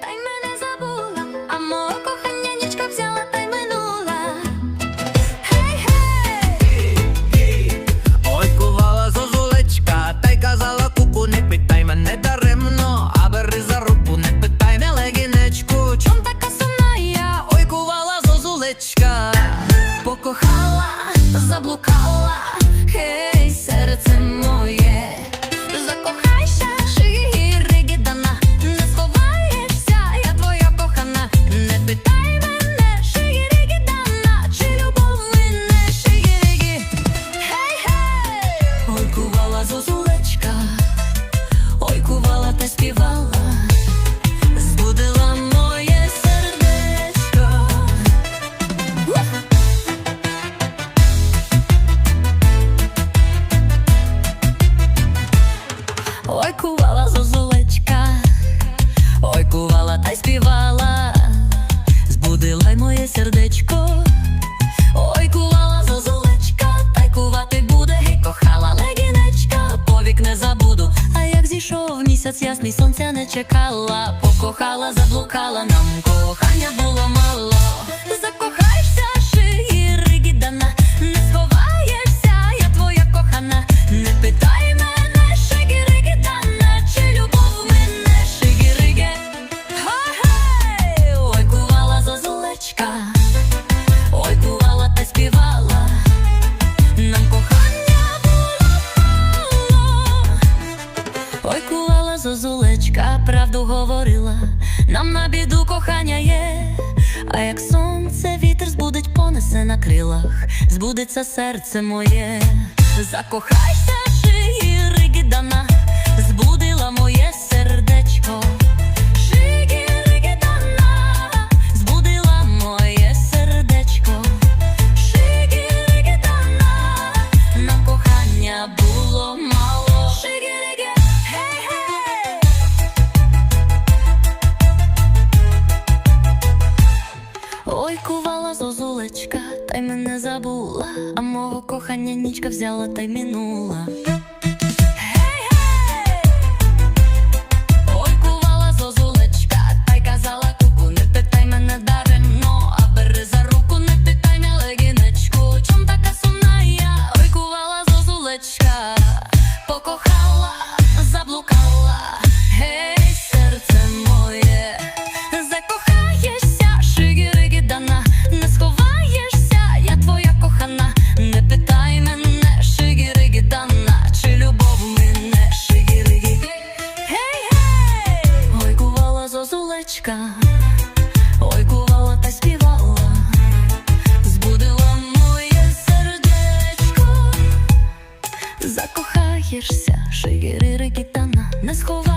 Та й мене забула, а мого кохання нічка взяла та й минула. Ой, кувала зозулечка, та й казала куку, не питай мене даремно, а бери за руку, не питай не легінечку. Чом чом така сумна я? ой, кувала зозулечка, Покохала, заблукала, хей, серце моє, місяць ясний, сонця не чекала, покохала, заблукала, нам кохання було мало. закохаєшся шигіригідана, не нам на біду кохання є. А як сонце вітер збудить, понесе на крилах, збудеться серце моє, закохайся, та не забула, а мого кохання нічка взяла та й минула. Зозулечка, ой, кувала та співала, збудила моє сердечко. Закохаєшся, шигіригітана, не сховаєшся,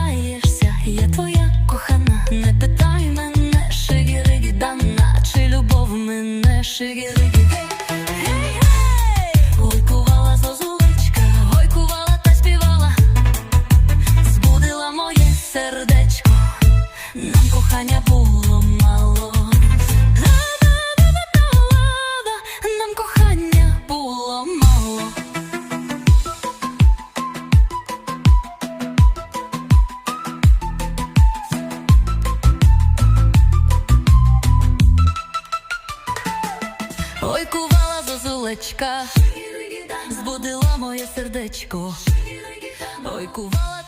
кохання було мало. Нам кохання було мало. Ой, кувала зозулечка, збудила моє сердечко. Ой, кувала